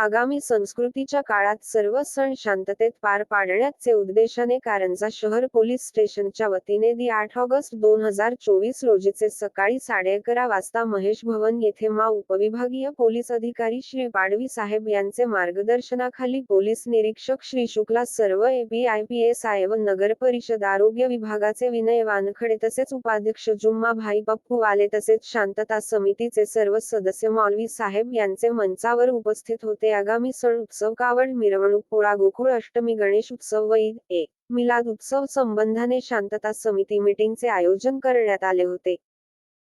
आगामी संस्कृतीच्या काळात सर्व सण शांततेत पार पाडण्याचे उद्देशाने कारंजा शहर पोलीस स्टेशनच्या वतीने दि आठ ऑगस्ट दोन हजार चोवीस रोजीचे सकाळी साडे अकरा वाजता महेश भवन येथे मा उपविभागीय पोलीस अधिकारी श्री पाडवी साहेब यांचे मार्गदर्शनाखाली पोलीस निरीक्षक श्री शुक्ला सर्व एपीआयपीएसआय व नगर परिषद आरोग्य विभागाचे विनय वानखडे तसेच उपाध्यक्ष जुम्मा भाई पप्पू वाले तसेच शांतता समितीचे सर्व सदस्य मौलवी साहेब यांचे मंचावर उपस्थित होते. आगामी सण उत्सव कावड मिरवणूक पोळा गोकुळ अष्टमी गणेश उत्सव व ईद ए मिलाद उत्सव संबंधाने शांतता समिती मीटिंगचे आयोजन करण्यात आले होते.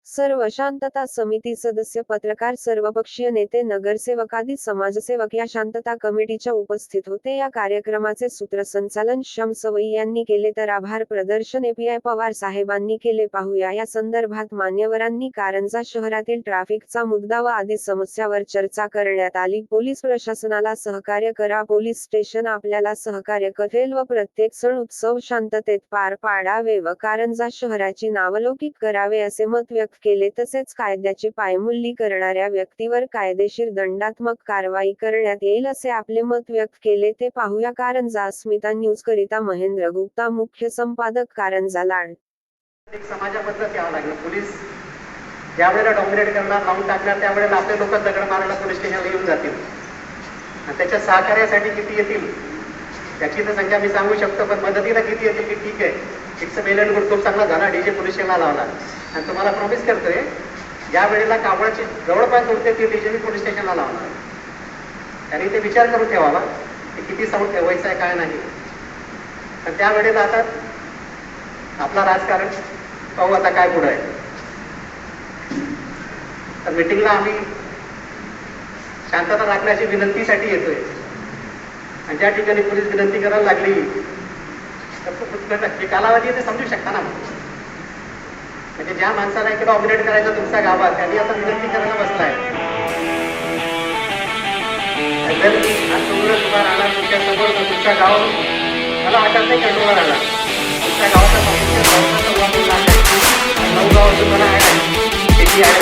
सर्व शांतता समिती सदस्य पत्रकार सर्वपक्षीय नेते नगरसेवक आदी समाजसेवक या शांतता कमिटीच्या उपस्थित होते. या कार्यक्रमाचे सूत्रसंचालन शमसवई सवई यांनी केले. तर आभार प्रदर्शन एपीआय पवार साहेबांनी केले. पाहूया. या संदर्भात मान्यवरांनी कारंजा शहरातील ट्रॅफिकचा मुद्दा व आदी समस्यावर चर्चा करण्यात आली. पोलीस प्रशासनाला सहकार्य करा. पोलीस स्टेशन आपल्याला सहकार्य करेल व प्रत्येक सण उत्सव शांततेत पार पाडावे व कारंजा शहराची नावलौकिक करावे असे मत व्यक्त अटक केले तसेच कायद्याची पायमुल्ली करणाऱ्या व्यक्तीवर कायदेशीर दंडात्मक कारवाई करण्यात येईल असे आपले मत व्यक्त केले ते पाहूया. कारण जास्मिता न्यूज करिता महेंद्र गुप्ता मुख्य संपादक कारण लाड. एक समाजाबद्दल यावं लागलं. पोलीस ज्या वेळेला डॉमिनेट करणार लावून टाकणार त्यावेळेला आपले लोक दगड मारायला पोलीस स्टेशनला येऊन जातील. आणि त्याच्या सहकार्यासाठी किती येतील त्याची तर संख्या मी सांगू शकतो पण मदतीला किती येतील की ठीक आहे. इट्स मेलन गुड खूप चांगला झाला डीजे पोलीस स्टेशनला लावला. आणि तुम्हाला प्रॉमिस करतोय ज्या वेळेला कावळाची जवळपास उडते ती डीजे पोलीस स्टेशनला लावणार त्याने ते विचार करून ठेवावा की किती साऊंड ठेवायचं आहे काय नाही. पण त्यावेळेला आता आपला राजकारण पाहू आता काय पुढं आहे. तर मिटिंगला आम्ही शांतता राखण्याची विनंतीसाठी येतोय. आणि ज्या ठिकाणी पोलीस विनंती करायला लागली तर कालावधी ते समजू शकता ना. म्हणजे ज्या माणसाला इकडे ऑपरेट करायचं तुमच्या गावात त्यांनी आता विनंती करायला बसलाय. जर आज समोर उभा तुमच्यासमोर तुमच्या गाव मला वाटत नाही कंट्रोलर आला तुमच्या गावाचा नऊ गाव तुम्हाला आहे शेती ऍड